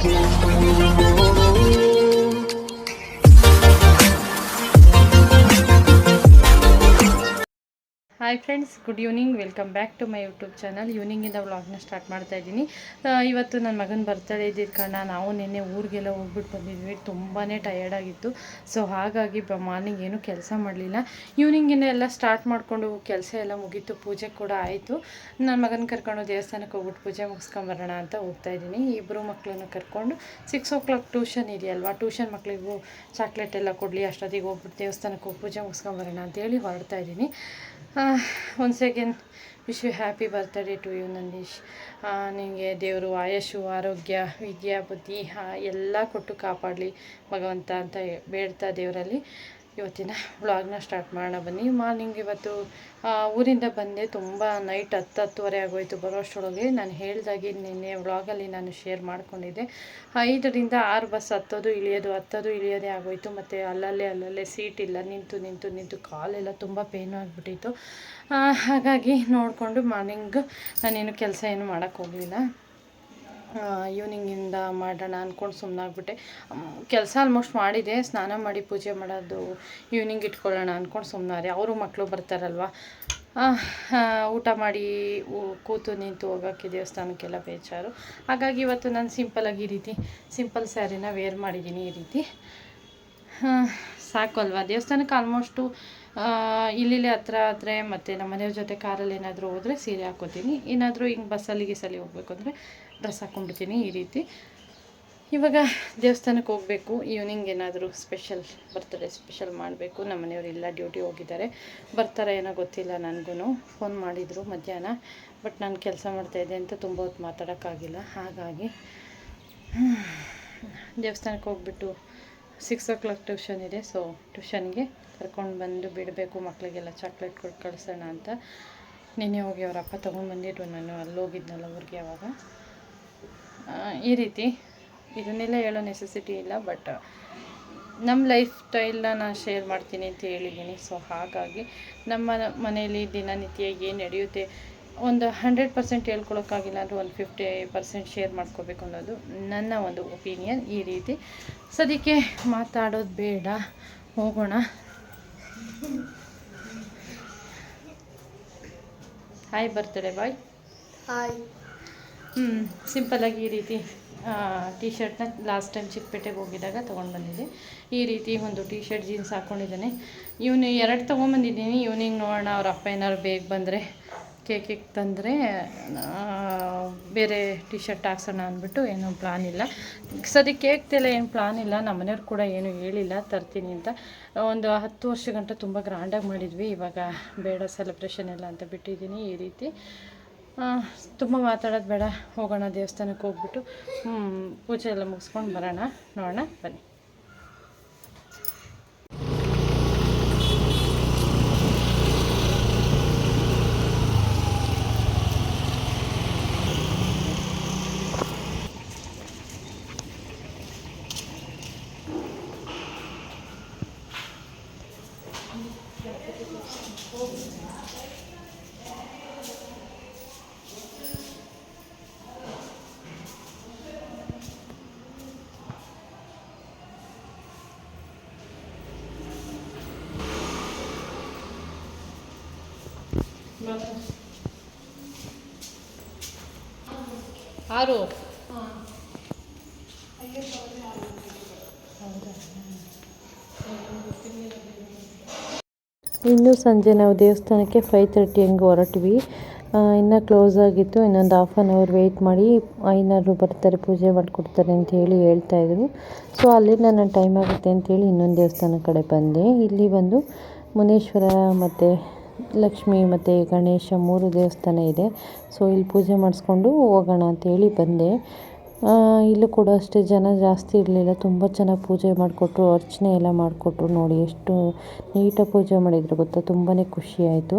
Thank you. Hi friends good evening welcome back to my YouTube channel ಈವ್ನಿಂಗಿಂದ ವ್ಲಾಗ್ನ start ಮಾಡ್ತಾ ಇದ್ದೀನಿ. ಇವತ್ತು ನನ್ನ ಮಗನ ಬರ್ತಡೇ ಇದ್ದಿದ್ದ ಕಾರಣ ನಾವು ನಿನ್ನೆ ಊರಿಗೆಲ್ಲ ಹೋಗ್ಬಿಟ್ಟು ಬಂದಿದ್ವಿ. ತುಂಬಾ ಟಯರ್ಡ್ ಆಗಿತ್ತು. ಸೊ ಹಾಗಾಗಿ ಮಾರ್ನಿಂಗ್ ಏನೂ ಕೆಲಸ ಮಾಡಲಿಲ್ಲ. ಈವ್ನಿಂಗಿಂದ ಎಲ್ಲ ಸ್ಟಾರ್ಟ್ ಮಾಡಿಕೊಂಡು ಕೆಲಸ ಎಲ್ಲ ಮುಗೀತು. ಪೂಜೆ ಕೂಡ ಆಯಿತು. ನನ್ನ ಮಗನ ಕರ್ಕೊಂಡು ದೇವಸ್ಥಾನಕ್ಕೆ ಹೋಗ್ಬಿಟ್ಟು ಪೂಜೆ ಮುಗಿಸ್ಕೊಂಬರೋಣ ಅಂತ ಹೋಗ್ತಾ ಇದ್ದೀನಿ. ಇಬ್ಬರು ಮಕ್ಕಳನ್ನು ಕರ್ಕೊಂಡು ಸಿಕ್ಸ್ ಓ ಕ್ಲಾಕ್ ಟ್ಯೂಷನ್ ಇದೆಯಲ್ವಾ ಟ್ಯೂಷನ್ ಮಕ್ಕಳಿಗೂ ಚಾಕ್ಲೇಟ್ ಎಲ್ಲ ಕೊಡಲಿ, ಅಷ್ಟೊತ್ತಿಗೆ ಹೋಗ್ಬಿಟ್ಟು ದೇವಸ್ಥಾನಕ್ಕೆ ಹೋಗಿ ಪೂಜೆ ಮುಗಿಸ್ಕೊಂಬರೋಣ ಅಂತೇಳಿ ಹೊರಡ್ತಾ ಇದ್ದೀನಿ. Once again wish you happy birthday to you Nandish ನಿಮಗೆ ದೇವರು ಆಯಸ್ಸು, ಆರೋಗ್ಯ, ವಿದ್ಯಾ, ಬುದ್ಧಿ ಎಲ್ಲ ಕೊಟ್ಟು ಕಾಪಾಡಲಿ ಭಗವಂತ ಅಂತ ಬೇಡ್ತಾ ದೇವರಲ್ಲಿ. ಇವತ್ತಿನ ವ್ಲಾಗ್ನ ಸ್ಟಾರ್ಟ್ ಮಾಡೋಣ ಬನ್ನಿ. ಮಾರ್ನಿಂಗ್ ಇವತ್ತು ಊರಿಂದ ಬಂದೆ. ತುಂಬ ನೈಟ್ ಹತ್ತು ಹತ್ತುವರೆ ಆಗೋಯ್ತು ಬರೋಷ್ಟರೊಳಗೆ. ನಾನು ಹೇಳ್ದಾಗೆ ನಿನ್ನೆ ವ್ಲಾಗಲ್ಲಿ ನಾನು ಶೇರ್ ಮಾಡ್ಕೊಂಡಿದ್ದೆ. ಐದರಿಂದ ಆರು ಬಸ್ ಹತ್ತೋದು, ಇಳಿಯೋದು, ಹತ್ತೋದು, ಇಳಿಯೋದೇ ಆಗೋಯ್ತು. ಮತ್ತು ಅಲ್ಲಲ್ಲೇ ಅಲ್ಲಲ್ಲೇ ಸೀಟ್ ಇಲ್ಲ. ನಿಂತು ನಿಂತು ನಿಂತು ಕಾಲೆಲ್ಲ ತುಂಬ ಪೇನು ಆಗಿಬಿಟ್ಟಿತ್ತು. ಹಾಗಾಗಿ ನೋಡಿಕೊಂಡು ಮಾರ್ನಿಂಗ್ ನಾನೇನು ಕೆಲಸ ಏನು ಮಾಡೋಕ್ಕೆ ಹೋಗಲಿಲ್ಲ. ಈವ್ನಿಂಗಿಂದ ಮಾಡೋಣ ಅಂದ್ಕೊಂಡು ಸುಮ್ಮನಾಗ್ಬಿಟ್ಟೆ ಕೆಲಸ ಆಲ್ಮೋಸ್ಟ್ ಮಾಡಿದೆ. ಸ್ನಾನ ಮಾಡಿ ಪೂಜೆ ಮಾಡೋದು ಈವ್ನಿಂಗ್ ಇಟ್ಕೊಳ್ಳೋಣ ಅಂದ್ಕೊಂಡು ಸುಮ್ಮನಾದೆ ಅವರು ಮಕ್ಕಳು ಬರ್ತಾರಲ್ವ? ಊಟ ಮಾಡಿ ಕೂತು ನಿಂತು ಹೋಗೋಕ್ಕೆ ದೇವಸ್ಥಾನಕ್ಕೆಲ್ಲ ಬೇಜಾರು. ಹಾಗಾಗಿ ಇವತ್ತು ನಾನು ಸಿಂಪಲಾಗಿ ಈ ರೀತಿ ಸಿಂಪಲ್ ಸ್ಯಾರಿನ ವೇರ್ ಮಾಡಿದ್ದೀನಿ ಈ ರೀತಿ. ಸಾಕು ಅಲ್ವಾ? ದೇವಸ್ಥಾನಕ್ಕೆ ಆಲ್ಮೋಸ್ಟು ಇಲ್ಲಿಲ್ಲೇ ಹತ್ರ ಆದರೆ ಮತ್ತು ನಮ್ಮ ಮನೆಯವ್ರ ಜೊತೆ ಕಾರಲ್ಲಿ ಏನಾದರೂ ಹೋದರೆ ಸೀರೆ ಹಾಕೋತೀನಿ. ಏನಾದರೂ ಹಿಂಗೆ ಬಸ್ಸಲ್ಲಿ, ಗಿಸಲ್ಲಿ ಹೋಗ್ಬೇಕು ಅಂದರೆ ಡ್ರೆಸ್ ಹಾಕ್ಕೊಂಡ್ಬಿಡ್ತೀನಿ ಈ ರೀತಿ. ಇವಾಗ ದೇವಸ್ಥಾನಕ್ಕೆ ಹೋಗಬೇಕು ಈವ್ನಿಂಗ್ ಏನಾದರೂ ಸ್ಪೆಷಲ್ ಬರ್ತಡೇ ಸ್ಪೆಷಲ್ ಮಾಡಬೇಕು. ನಮ್ಮ ಮನೆಯವರು ಇಲ್ಲ ಡ್ಯೂಟಿ ಹೋಗಿದ್ದಾರೆ. ಬರ್ತಾರೆ ಏನೋ ಗೊತ್ತಿಲ್ಲ ನನಗೂ ಫೋನ್ ಮಾಡಿದರು ಮಧ್ಯಾಹ್ನ. ಬಟ್ ನಾನು ಕೆಲಸ ಮಾಡ್ತಾಯಿದ್ದೆ ಅಂತ ತುಂಬ ಹೊತ್ತು ಮಾತಾಡೋಕ್ಕಾಗಿಲ್ಲ. ಹಾಗಾಗಿ ದೇವಸ್ಥಾನಕ್ಕೆ ಹೋಗ್ಬಿಟ್ಟು ಸಿಕ್ಸ್ ಓ ಕ್ಲಾಕ್ ಟ್ಯೂಷನ್ ಇದೆ. ಸೊ ಟ್ಯೂಷನ್ಗೆ ಕರ್ಕೊಂಡು ಬಂದು ಬಿಡಬೇಕು. ಮಕ್ಕಳಿಗೆಲ್ಲ ಚಾಕ್ಲೇಟ್ ಕೊಟ್ಟು ಕಳಿಸೋಣ ಅಂತ. ನಿನ್ನೆ ಹೋಗಿ ಅವರಪ್ಪ ತೊಗೊಂಡು ಬಂದಿದ್ರು ನಾನು ಅಲ್ಲಿ ಹೋಗಿದ್ನಲ್ಲ ಊರಿಗೆ ಅವಾಗ. ಈ ರೀತಿ. ಇದನ್ನೆಲ್ಲ ಹೇಳೋ ನೆಸೆಸಿಟಿ ಇಲ್ಲ ಬಟ್ ನಮ್ಮ ಲೈಫ್ ಸ್ಟೈಲ್ನ ನಾನು ಶೇರ್ ಮಾಡ್ತೀನಿ ಅಂತ ಹೇಳಿದ್ದೀನಿ ಸೊ ಹಾಗಾಗಿ ನಮ್ಮ ಮನೆಯಲ್ಲಿ ದಿನನಿತ್ಯ ಏನು ನಡೆಯುತ್ತೆ, ಒಂದು ಹಂಡ್ರೆಡ್ ಪರ್ಸೆಂಟ್ ಹೇಳ್ಕೊಳೋಕ್ಕಾಗಿಲ್ಲ ಅಂದರೆ ಒಂದು ಫಿಫ್ಟಿ ಪರ್ಸೆಂಟ್ ಶೇರ್ ಮಾಡ್ಕೋಬೇಕು ಅನ್ನೋದು ನನ್ನ ಒಂದು ಒಪಿನಿಯನ್ ಈ ರೀತಿ. ಸದ್ಯಕ್ಕೆ ಮಾತಾಡೋದು ಬೇಡ, ಹೋಗೋಣ. ಹಾಯ್ ಬರ್ತಡೆ ಬಾಯ್ ಹಾಯ್ ಹ್ಞೂ ಸಿಂಪಲ್ಲಾಗಿ ಈ ರೀತಿ ಟೀ ಶರ್ಟ್ನ ಲಾಸ್ಟ್ ಟೈಮ್ ಚಿಕ್ಕಪೇಟೆಗೆ ಹೋಗಿದ್ದಾಗ ತೊಗೊಂಡು ಬಂದಿದ್ದೆ. ಈ ರೀತಿ ಒಂದು ಟೀ ಶರ್ಟ್ ಜೀನ್ಸ್ ಹಾಕ್ಕೊಂಡಿದ್ದಾನೆ ಇವನು ಎರಡು ತೊಗೊಂಬಂದಿದ್ದೀನಿ. ಇವ್ನಿಂಗ್ ನೋಡೋಣ, ಅವ್ರ ಅಪ್ಪ ಏನಾದ್ರು ಬೇಗ ಬಂದರೆ ಕೇಕಿಗೆ ತಂದರೆ ಬೇರೆ ಟೀ ಶರ್ಟ್ ಹಾಕ್ಸೋಣ ಅಂದ್ಬಿಟ್ಟು ಏನೂ ಪ್ಲಾನ್ ಇಲ್ಲ. ಸದ್ಯಕ್ಕೆ ಕೇಕ್ದೆಲ್ಲ ಏನು ಪ್ಲಾನ್ ಇಲ್ಲ. ನಮ್ಮ ಮನೆಯವ್ರು ಕೂಡ ಏನು ಹೇಳಿಲ್ಲ. ತರ್ತೀನಿ ಅಂತ. ಒಂದು ಹತ್ತು ವರ್ಷ ಗಂಟ ತುಂಬ ಗ್ರ್ಯಾಂಡಾಗಿ ಮಾಡಿದ್ವಿ. ಇವಾಗ ಬೇಡ ಸೆಲೆಬ್ರೇಷನ್ ಎಲ್ಲ ಅಂತ ಬಿಟ್ಟಿದ್ದೀನಿ ಈ ರೀತಿ. ತುಂಬ ಮಾತಾಡೋದು ಬೇಡ. ಹೋಗೋಣ ದೇವಸ್ಥಾನಕ್ಕೆ ಹೋಗ್ಬಿಟ್ಟು ಪೂಜೆ ಎಲ್ಲ ಮುಗಿಸ್ಕೊಂಡು ಬರೋಣ. ನೋಡೋಣ ಬನ್ನಿ. ಆರು. ಇನ್ನು ಸಂಜೆ ನಾವು ದೇವಸ್ಥಾನಕ್ಕೆ ಫೈವ್ ತರ್ಟಿ ಹಂಗೆ ಹೊರಟ್ವಿ. ಇನ್ನು ಕ್ಲೋಸ್ ಆಗಿತ್ತು, ಇನ್ನೊಂದು ಹಾಫ್ ಆನ್ ಅವರ್ ವೆಯ್ಟ್ ಮಾಡಿ, ಐನಾರು ಬರ್ತಾರೆ, ಪೂಜೆ ಮಾಡಿಕೊಡ್ತಾರೆ ಅಂತ ಹೇಳಿ ಹೇಳ್ತಾ ಇದ್ರು. ಸೊ ಅಲ್ಲಿ ನನ್ನ ಟೈಮ್ ಆಗುತ್ತೆ ಅಂತೇಳಿ ಇನ್ನೊಂದು ದೇವಸ್ಥಾನ ಕಡೆ ಬಂದೆ. ಇಲ್ಲಿ ಬಂದು ಮುನೇಶ್ವರ ಮತ್ತು ಲಕ್ಷ್ಮಿ ಮತ್ತು ಗಣೇಶ ಮೂರು ದೇವಸ್ಥಾನ ಇದೆ. ಸೊ ಇಲ್ಲಿ ಪೂಜೆ ಮಾಡಿಸ್ಕೊಂಡು ಹೋಗೋಣ ಅಂತೇಳಿ ಬಂದೆ. ಇಲ್ಲೂ ಕೂಡ ಅಷ್ಟೇ ಜನ ಜಾಸ್ತಿ ಇರಲಿಲ್ಲ. ತುಂಬ ಚೆನ್ನಾಗಿ ಪೂಜೆ ಮಾಡಿಕೊಟ್ರು, ಅರ್ಚನೆ ಎಲ್ಲ ಮಾಡಿಕೊಟ್ರು ನೋಡಿ ಎಷ್ಟು ನೀಟಾಗಿ ಪೂಜೆ ಮಾಡಿದ್ರು ಗೊತ್ತಾ. ತುಂಬಾ ಖುಷಿ ಆಯಿತು.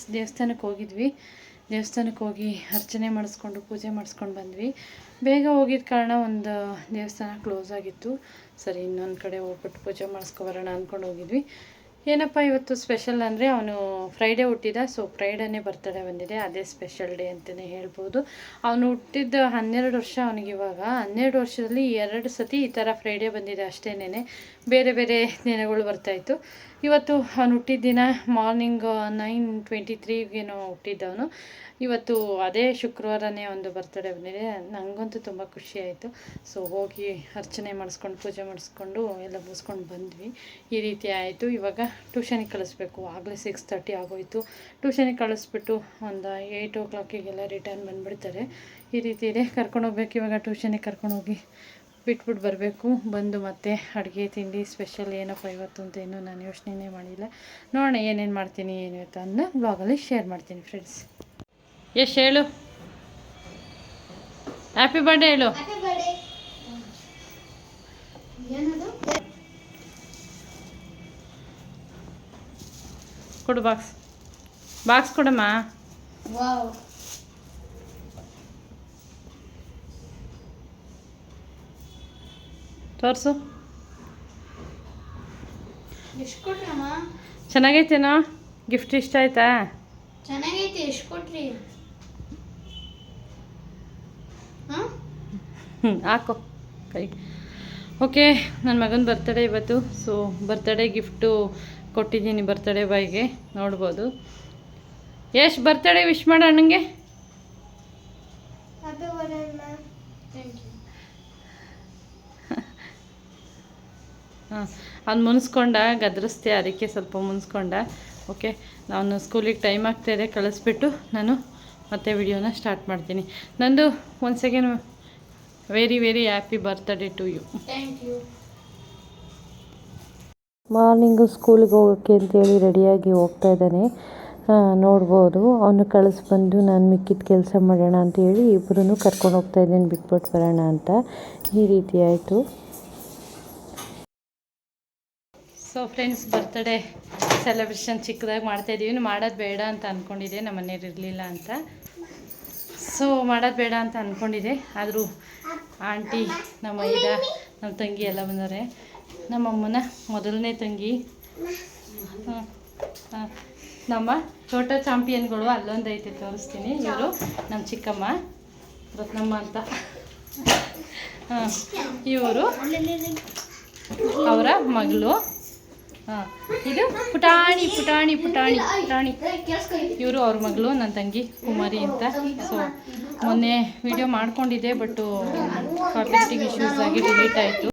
ಫ್ರೆಂಡ್ಸ್, ದೇವಸ್ಥಾನಕ್ಕೆ ಹೋಗಿದ್ವಿ. ದೇವಸ್ಥಾನಕ್ಕೆ ಹೋಗಿ ಅರ್ಚನೆ ಮಾಡಿಸ್ಕೊಂಡು, ಪೂಜೆ ಮಾಡಿಸ್ಕೊಂಡು ಬಂದ್ವಿ. ಬೇಗ ಹೋಗಿದ್ದ ಕಾರಣ ಒಂದು ದೇವಸ್ಥಾನ ಕ್ಲೋಸ್ ಆಗಿತ್ತು. ಸರಿ, ಇನ್ನೊಂದು ಕಡೆ ಹೋಗ್ಬಿಟ್ಟು ಪೂಜೆ ಮಾಡಿಸ್ಕೊಬರೋಣ ಅಂದ್ಕೊಂಡು ಹೋಗಿದ್ವಿ. ಏನಪ್ಪ, ಇವತ್ತು ಸ್ಪೆಷಲ್ ಅಂದರೆ ಅವನು ಫ್ರೈಡೇ ಹುಟ್ಟಿದ ಸೊ ಫ್ರೈಡೇನೇ ಬರ್ತಡೇ ಬಂದಿದೆ. ಅದೇ ಸ್ಪೆಷಲ್ ಡೇ ಅಂತಲೇ ಹೇಳ್ಬೋದು. ಅವನು ಹುಟ್ಟಿದ ಹನ್ನೆರಡು ವರ್ಷ ಅವನಿಗೆ ಇವಾಗ ಹನ್ನೆರಡು ವರ್ಷದಲ್ಲಿ ಎರಡು ಸತಿ ಈ ಥರ ಫ್ರೈಡೇ ಬಂದಿದೆ ಅಷ್ಟೇನೆ ಬೇರೆ ಬೇರೆ ದಿನಗಳು ಬರ್ತಾಯಿತ್ತು. ಇವತ್ತು ಅವನು ಹುಟ್ಟಿದ ದಿನ ಮಾರ್ನಿಂಗ್ ನೈನ್ ಟ್ವೆಂಟಿ ತ್ರೀಗೇನೋ ಹುಟ್ಟಿದ್ದವನು. ಇವತ್ತು ಅದೇ ಶುಕ್ರವಾರನೇ ಒಂದು ಬರ್ತಡೇ ಬಂದಿದೆ. ನನಗಂತೂ ತುಂಬ ಖುಷಿ ಆಯಿತು ಸೊ ಹೋಗಿ ಅರ್ಚನೆ ಮಾಡಿಸ್ಕೊಂಡು, ಪೂಜೆ ಮಾಡಿಸ್ಕೊಂಡು ಎಲ್ಲ ಮುಗಿಸ್ಕೊಂಡು ಬಂದ್ವಿ. ಈ ರೀತಿ ಆಯಿತು. ಇವಾಗ ಟ್ಯೂಷನಿಗೆ ಕಳಿಸ್ಬೇಕು. ಆಗಲೇ ಸಿಕ್ಸ್ ತರ್ಟಿ ಆಗೋಯಿತು. ಟ್ಯೂಷನಿಗೆ ಕಳಿಸ್ಬಿಟ್ಟು ಒಂದು ಏಯ್ಟ್ ಓ ಕ್ಲಾಕಿಗೆಲ್ಲ ರಿಟರ್ನ್ ಬಂದುಬಿಡ್ತಾರೆ. ಈ ರೀತಿ ಇದೆ. ಕರ್ಕೊಂಡು ಹೋಗ್ಬೇಕು. ಇವಾಗ ಟ್ಯೂಷನಿಗೆ ಕರ್ಕೊಂಡೋಗಿ ಬಿಟ್ಬಿಟ್ಟು ಬರಬೇಕು. ಬಂದು ಮತ್ತೆ ಅಡುಗೆ ತಿಂಡಿ ಸ್ಪೆಷಲ್ ಏನಪ್ಪ ಇವತ್ತು ಅಂತ ಇನ್ನೂ ನಾನು ಯೋಚನೆನೇ ಮಾಡಿಲ್ಲ. ನೋಡೋಣ ಏನೇನು ಮಾಡ್ತೀನಿ ಏನು ಅಂತ ಅನ್ನೋ ಬ್ಲಾಗಲ್ಲಿ ಶೇರ್ ಮಾಡ್ತೀನಿ ಫ್ರೆಂಡ್ಸ್ ಎಷ್ಟು ಹೇಳು. ಹ್ಯಾಪಿ ಬರ್ಡೇ ಹೇಳು. ಕೊಡು ಬಾಕ್ಸ್ ಬಾಕ್ಸ್ ಕೊಡಮ್ಮ. ತೋರಿಸು. ಚೆನ್ನಾಗೈತೇನೋ? ಗಿಫ್ಟ್ ಇಷ್ಟ ಆಯ್ತಾ? ಚೆನ್ನಾಗೈತಿ ಎಷ್ಟು ಕೊಟ್ರಿ? ಹ್ಞೂ ಹಾಕೋ. ಕೈ. ಓಕೆ ನನ್ನ ಮಗನ ಬರ್ತಡೇ ಇವತ್ತು ಸೊ ಬರ್ತಡೇ ಗಿಫ್ಟು ಕೊಟ್ಟಿದ್ದೀನಿ ಬರ್ತಡೇ ಬಾಯ್ಗೆ ನೋಡ್ಬೋದು. ಎಷ್ಟು ಬರ್ತಡೇ ವಿಶ್ ಮಾಡ ಅಣ್ಣಂಗೆ happy birthday ma'am thank you ಹಾಂ ಅವ್ನು ಮುನ್ಸ್ಕೊಂಡ ಗದ್ರಸ್ತೆ ಅದಕ್ಕೆ ಸ್ವಲ್ಪ ಮುನ್ಸ್ಕೊಂಡ ಓಕೆ? ನಾನು ಸ್ಕೂಲಿಗೆ ಟೈಮ್ ಆಗ್ತಾಯಿದೆ ಕಳಿಸ್ಬಿಟ್ಟು ನಾನು ಮತ್ತೆ ವಿಡಿಯೋನ ಸ್ಟಾರ್ಟ್ ಮಾಡ್ತೀನಿ. ನಂದು ಒಂದು second very very happy birthday to you thank you morning ಸ್ಕೂಲಿಗೆ ಹೋಗೋಕ್ಕೆ ಅಂತೇಳಿ ರೆಡಿಯಾಗಿ ಹೋಗ್ತಾ ಇದ್ದಾನೆ. ನೋಡ್ಬೋದು. ಅವನು ಕಳಿಸ್ಬಂದು ನಾನು ಮಿಕ್ಕಿದ ಕೆಲಸ ಮಾಡೋಣ ಅಂತೇಳಿ ಇಬ್ಬರೂ ಕರ್ಕೊಂಡು ಹೋಗ್ತಾ ಇದ್ದೀನಿ ಬಿಟ್ಬಿಟ್ಟು ಬರೋಣ ಅಂತ. ಈ ರೀತಿ ಆಯಿತು. ಸೊ ಫ್ರೆಂಡ್ಸ್ ಬರ್ತ್ಡೇ ಸೆಲೆಬ್ರೇಷನ್ ಚಿಕ್ಕದಾಗಿ ಮಾಡ್ತಾಯಿದ್ದೀವಿ ಮಾಡೋದು ಬೇಡ ಅಂತ ಅಂದ್ಕೊಂಡಿದ್ದೆ ನಮ್ಮ ಮನೇಲಿ ಇರಲಿಲ್ಲ ಅಂತ. ಸೊ ಮಾಡೋದು ಬೇಡ ಅಂತ ಅಂದ್ಕೊಂಡಿದ್ದೆ ಆದರೂ ಆಂಟಿ, ನಮ್ಮ ಈಗ ನಮ್ಮ ತಂಗಿ ಎಲ್ಲ ಬಂದವ್ರೆ. ನಮ್ಮಮ್ಮನ ಮೊದಲನೇ ತಂಗಿ. ನಮ್ಮ ಛೋಟ ಚಾಂಪಿಯನ್ಗಳು ಅಲ್ಲೊಂದೈತೆ ತೋರಿಸ್ತೀನಿ. ಇವರು ನಮ್ಮ ಚಿಕ್ಕಮ್ಮ, ರತ್ನಮ್ಮ ಅಂತ. ಇವರು ಅವರ ಮಗಳು. ಹಾಂ. ಇದು ಪುಟಾಣಿ ಪುಟಾಣಿ ಪುಟಾಣಿ ಪುಟಾಣಿ. ಇವರು ಅವ್ರ ಮಗಳು ನನ್ನ ತಂಗಿ, ಕುಮಾರಿ ಅಂತ. ಸೊ ಮೊನ್ನೆ ವಿಡಿಯೋ ಮಾಡ್ಕೊಂಡಿದ್ದೆ ಬಟ್ಟು ಕಾಪಿಟಿಂಗ್ ಇಶ್ಯೂಸ್ ಆಗಿ ಡಿಲೀಟ್ ಆಯಿತು.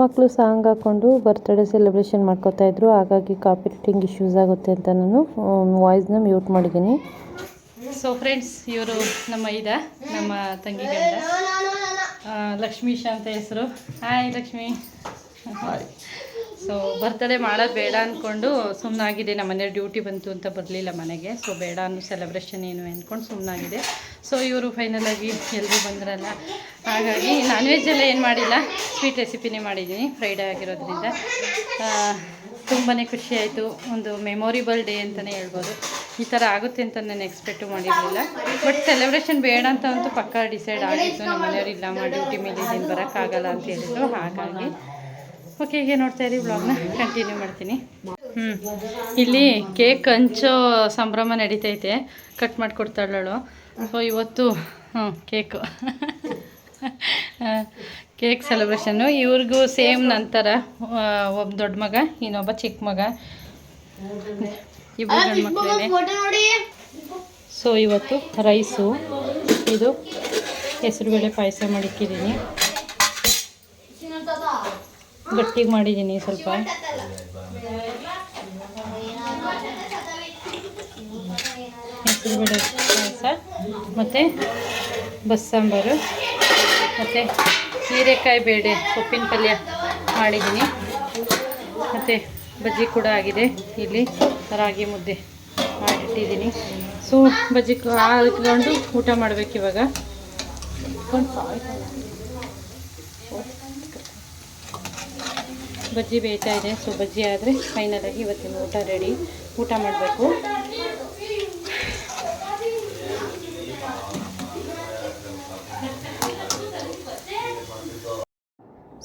ಮಕ್ಕಳು ಸಾಂಗ್ ಹಾಕ್ಕೊಂಡು ಬರ್ತ್ಡೇ ಸೆಲೆಬ್ರೇಷನ್ ಮಾಡ್ಕೋತಾ ಇದ್ರು. ಹಾಗಾಗಿ ಕಾಪಿ ರೈಟಿಂಗ್ ಇಶ್ಯೂಸ್ ಆಗುತ್ತೆ ಅಂತ ನಾನು ವಾಯ್ಸ್ನ ಮ್ಯೂಟ್ ಮಾಡಿದ್ದೀನಿ. ಸೊ ಫ್ರೆಂಡ್ಸ್ ಇವರು ನಮ್ಮ ಇದ ನಮ್ಮ ತಂಗಿ ಗಂಡ ಲಕ್ಷ್ಮೀಶ್ ಅಂತ ಹೆಸರು. ಹಾಯ್ ಲಕ್ಷ್ಮಿ. ಸೊ ಬರ್ತಡೇ ಮಾಡೋದು ಬೇಡ ಅಂದ್ಕೊಂಡು ಸುಮ್ಮನಾಗಿದೆ ನಮ್ಮ ಮನೆ ಡ್ಯೂಟಿ ಬಂತು ಅಂತ ಬರಲಿಲ್ಲ ಮನೆಗೆ. ಸೊ ಬೇಡ ಅನ್ನೋ ಸೆಲೆಬ್ರೇಷನ್ ಏನು ಅಂದ್ಕೊಂಡು ಸುಮ್ಮನಾಗಿದೆ ಸೊ ಇವರು ಫೈನಲಾಗಿ ಎಲ್ಲರೂ ಬಂದ್ರಲ್ಲ. ಹಾಗಾಗಿ ನಾನ್ ವೆಜ್ ಎಲ್ಲ ಏನು ಮಾಡಿಲ್ಲ. ಸ್ವೀಟ್ ರೆಸಿಪಿನೇ ಮಾಡಿದ್ದೀನಿ ಫ್ರೈಡೇ ಆಗಿರೋದ್ರಿಂದ. ತುಂಬಾ ಖುಷಿ ಆಯಿತು. ಒಂದು ಮೆಮೊರಿಬಲ್ ಡೇ ಅಂತಲೇ ಹೇಳ್ಬೋದು. ಈ ಥರ ಆಗುತ್ತೆ ಅಂತ ನಾನು ಎಕ್ಸ್ಪೆಕ್ಟು ಮಾಡಿರಲಿಲ್ಲ. ಬಟ್ ಸೆಲೆಬ್ರೇಷನ್ ಬೇಡ ಅಂತ ಅಂತೂ ಪಕ್ಕ ಡಿಸೈಡ್ ಆಗಿತ್ತು ನಮ್ಮ ಮನೆಯವ್ರು ಇಲ್ಲ ಮಾಡಿ ಡ್ಯೂಟಿ ಬರೋಕ್ಕಾಗಲ್ಲ ಅಂತ ಹೇಳಿದ್ರು. ಹಾಗಾಗಿ ಓಕೆ ಹೀಗೆ ನೋಡ್ತಾ ಇರಿ ಬ್ಲಾಗ್ನ ಕಂಟಿನ್ಯೂ ಮಾಡ್ತೀನಿ. ಹ್ಞೂ ಇಲ್ಲಿ ಕೇಕ್ ಹಂಚೋ ಸಂಭ್ರಮ ನಡೀತೈತೆ. ಕಟ್ ಮಾಡಿಕೊಡ್ತಾಳು ಸೊ ಇವತ್ತು ಹ್ಞೂ ಕೇಕು ಕೇಕ್ ಸೆಲೆಬ್ರೇಷನ್ನು ಇವ್ರಿಗೂ ಸೇಮ್ ನಂತರ ಒಬ್ಬ ದೊಡ್ಡ ಮಗ ಇನ್ನೊಬ್ಬ ಚಿಕ್ಕ ಮಗ. ಇಬ್ಬರು ಗಂಡು ಮಕ್ಕಳೇ ಸೊ ಇವತ್ತು ರೈಸು ಇದು ಹೆಸರುಬೇಳೆ ಪಾಯಸ ಮಾಡಿಕ್ಕಿದ್ದೀನಿ. ಗಟ್ಟಿಗೆ ಮಾಡಿದ್ದೀನಿ ಸ್ವಲ್ಪ. ಪಾಯಸ ಮತ್ತು ಬಸ್ಸಾಂಬಾರು, ಮತ್ತು ಹೀರೆಕಾಯಿ ಬೇಳೆ ಸೊಪ್ಪಿನ ಪಲ್ಯ ಮಾಡಿದ್ದೀನಿ ಮತ್ತು ಬಜ್ಜಿ ಕೂಡ ಆಗಿದೆ. ಇಲ್ಲಿ ರಾಗಿ ಮುದ್ದೆ ಮಾಡಿಟ್ಟಿದ್ದೀನಿ ಸೊ, ಬಜ್ಜಿ ಹಾಕೊಂಡು ಊಟ ಮಾಡಬೇಕು ಇವಾಗ. ಬಜ್ಜಿ ಬೇಯ್ತಾ ಇದೆ. ಸೊ ಬಜ್ಜಿ ಆದರೆ ಫೈನಲಾಗಿ ಇವತ್ತಿನ ಊಟ ರೆಡಿ ಊಟ ಮಾಡಬೇಕು.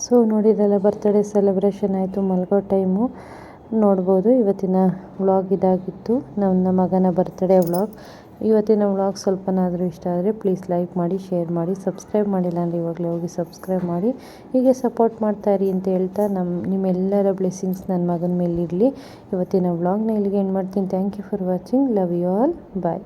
ಸೊ ನೋಡಿದ್ರಲ್ಲ ಬರ್ತ್ಡೇ ಸೆಲೆಬ್ರೇಷನ್ ಆಯಿತು, ಮಲ್ಗೋ ಟೈಮು ನೋಡ್ಬೋದು, ಇವತ್ತಿನ ವ್ಲಾಗ್ ಇದಾಗಿತ್ತು. ನನ್ನ ಮಗನ ಬರ್ತ್ಡೇ ವ್ಲಾಗ್ ಇವತ್ತಿನ ವ್ಲಾಗ್ ಸ್ವಲ್ಪನಾದರೂ ಇಷ್ಟ ಆದರೆ ಪ್ಲೀಸ್ ಲೈಕ್ ಮಾಡಿ ಶೇರ್ ಮಾಡಿ ಸಬ್ಸ್ಕ್ರೈಬ್ ಮಾಡಿಲ್ಲ ಅಂದರೆ ಇವಾಗಲೇ ಹೋಗಿ ಸಬ್ಸ್ಕ್ರೈಬ್ ಮಾಡಿ. ಹೀಗೆ ಸಪೋರ್ಟ್ ಮಾಡ್ತಾಯಿರಿ ಅಂತ ಹೇಳ್ತಾ ನಮ್ಮ ನಿಮ್ಮೆಲ್ಲರ ಬ್ಲೆಸ್ಸಿಂಗ್ಸ್ ನನ್ನ ಮಗನ ಮೇಲಿರಲಿ. ಇವತ್ತಿನ ವ್ಲಾಗ್ನ ಇಲ್ಲಿಗೆ ಏನು ಮಾಡ್ತೀನಿ. Thank you for watching love you all bye